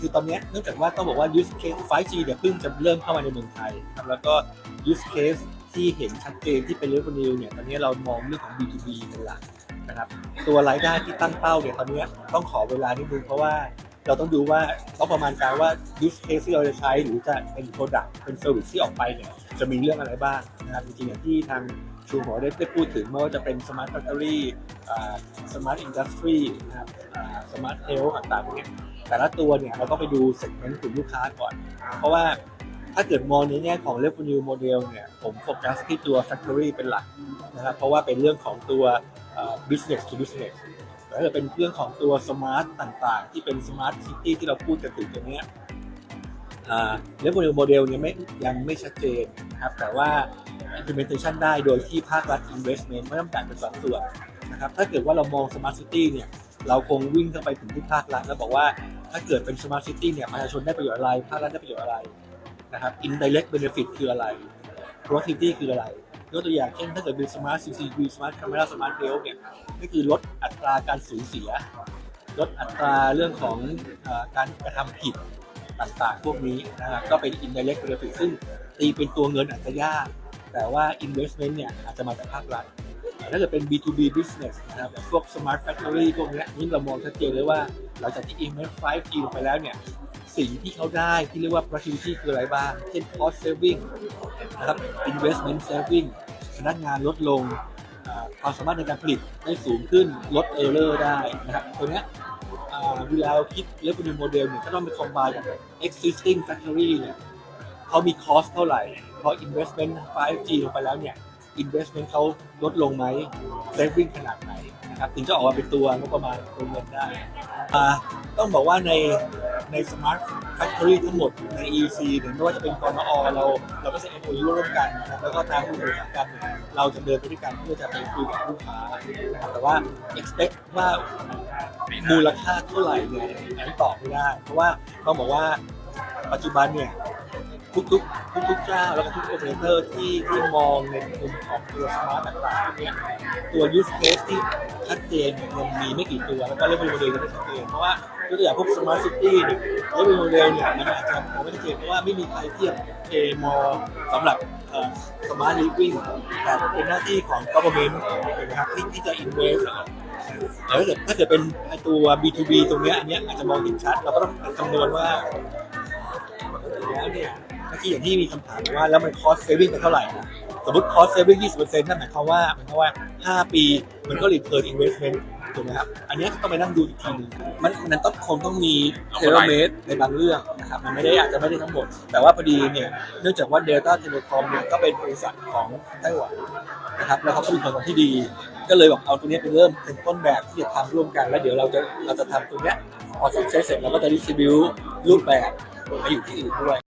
คือตอนนี้เนื่องจากว่าต้องบอกว่า use case 5G เนี่ยเพิ่งจะเริ่มเข้ามาในเมืองไทยครับแล้วก็ use case ที่เห็นชัดเจนที่เป็น revenue เนี่ยตอนนี้เรามองเรื่องของ B2B เป็นหลักนะครับตัวรายได้ที่ตั้งเป้าเนี่ยตอนนี้ต้องขอเวลานิดนึงเพราะว่าเราต้องดูว่าต้องประมาณการว่า use case ที่เราจะใช้หรือจะเป็น product เป็น service ที่ออกไปเนี่ยจะมีเรื่องอะไรบ้างนะครับจริงๆอย่างที่ทาง ชูหัวได้ได้พูดถึงไม่ว่าจะเป็น smart factory อ่สมา smart industry นะครับอ่า smart health ต่างๆเนี้ยแต่ละตัวเนี่ยเราก็ไปดู segment กลุ่มลูกค้าก่อน เพราะว่าถ้าเกิดมองในแง่ของ revenue model เนี่ยผมโฟกัสที่ตัว factory เป็นหลักนะครับเพราะว่าเป็นเรื่องของตัว business to business แต่ถ้าเกิดเป็นเรื่องของตัว smart ต่างๆ ที่เป็น smart city ที่เราพูดกันถึงตรงนี้ยอ่า revenue model เนี่ยไม่ยังไม่ชัดเจนนะครับแต่ว่า implementation ได้โดยที่ภาครัฐ investment ไม่ต้องจ่ายเป็นสองส่วนนะครับถ้าเกิดว่าเรามอง smart city เนี่ยเราคงวิ่งเข้าไปถึงที่ภาครัฐแล้วบอกว่าถ้าเกิดเป็น smart city เนี่ยประชาชนได้ประโยชน์อะไร ภาครัฐได้ประโยชน์อะไรนะครับ indirect benefit คืออะไร productivity คืออะไรยกตัวอย่างเช่นถ้าเกิดเป็น smart CCTV smart camera smart health เนี่ยก็คือลดอัตราการสูญเสีย ลดอัตราเรื่องของอการกระทำผิดต่างๆ พวกนี้นะครับก็เป็น indirect benefit ซึ่งตีเป็นตัวเงินอาจจะยาก แต่ว่า investment เนี่ยอาจจะมาจากภาครัฐแต่ถ้าเกิดเป็น B2B business นะครับแบบพวก smart factory พวกนี้นี่เรามองชัดเจนเลยว่าหลังจากที่ implement 5G ลงไปแล้วเนี่ยสิ่งที่เขาได้ที่เรียกว่า productivity คืออะไรบ้าง เช่น cost saving นะครับ investment saving พนักงานลดลงความสามารถในการผลิตได้สูงขึ้นลด error ได้นะครับตัวนี้เวลาเราคิด revenue model เนี่ยก็ต้องไป combine กับ existing factory เนี่ย เขามี cost เท่าไหร่ พอ investment 5G ลงไปแล้วเนี่ย investment เขาลดลงไหม saving ขนาดไหนนะครับถึงจะออกมาเป็นตัวงบประมาณตัวเงินได้ ต้องบอกว่าในใน smart factory ทั้งหมดใน EC เนี่ยไม่ว่าจะเป็นกนอเราเราก็จะ MOU ร่วมกันนะแล้วก็ทางผู้บริหารกันเราจะเดินไปด้วยกันเพื่อจะไปคุยกับลูกค้านะครับแต่ว่า expect ว่ามูลค่าเท่าไหร่เนี่ยอันตอบไม่ได้ เพราะว่าต้องบอกว่าปัจจุบันเนี่ย ทุกๆทุกๆเจ้าแล้วก็ทุกโอเปอเรเตอร์ที่ที่มองในมุมของตัวสมาร์ทต่างๆเนี้ยตัว use case ที่ชัดเจนเนี่ยมันมีไม่กี่ตัวแล้วก็เรื่องโมเดลจะไม่ชัดเจนเพราะว่ายกตัวอย่างพวก smart city เนี่ยเรื่องโมเดลเนี่ยมันอาจจะยังไม่ชัดเจนเพราะว่าไม่มีใครเทียบเทมอสำหรับเอ่อ smart living แต่เป็นหน้าที่ของ government นะครับที่ที่จะ invest แล้วถ้าเกิดถ้าเกิดเป็นตัว B2B ตรงเนี้ยอันเนี้ยอาจจะมองเห็นชัด เราก็ต้องคำนวณว่าแล้วเนี่ย เมื่อกี้อย่างที่มีคำถามว่าแล้วมัน cost saving เป็นเท่าไหร่นะสมมติ cost saving 20%นั่นหมายความว่าหมายความว่า5ปีมันก็ return investment ถูกไหมครับอันเนี้ยต้องไปนั่งดูอีกทีหนึงมันมันต้องคงต้องมี tailor-made ในบางเรื่องนะครับมันไม่ได้อาจจะไม่ได้ทั้งหมด แต่ว่าพอดีเนี่ยเนื่องจากว่า Delta Telecom เนี่ยก็เป็นบริษัทของไต้หวันนะครับแล้วเขาก็มีความสัมพันธ์ที่ดี ก็เลยบอกเอาตัวเนี้ยเป็นเริ่มเป็นต้นแบบที่จะทำร่วมกันแล้วเดี๋ยวเราจะเราจะทำตัวเนี้ยพอ success เสร็จเราก็จะ distribute รูปแบบไปอยู่ที่อื่นด้วย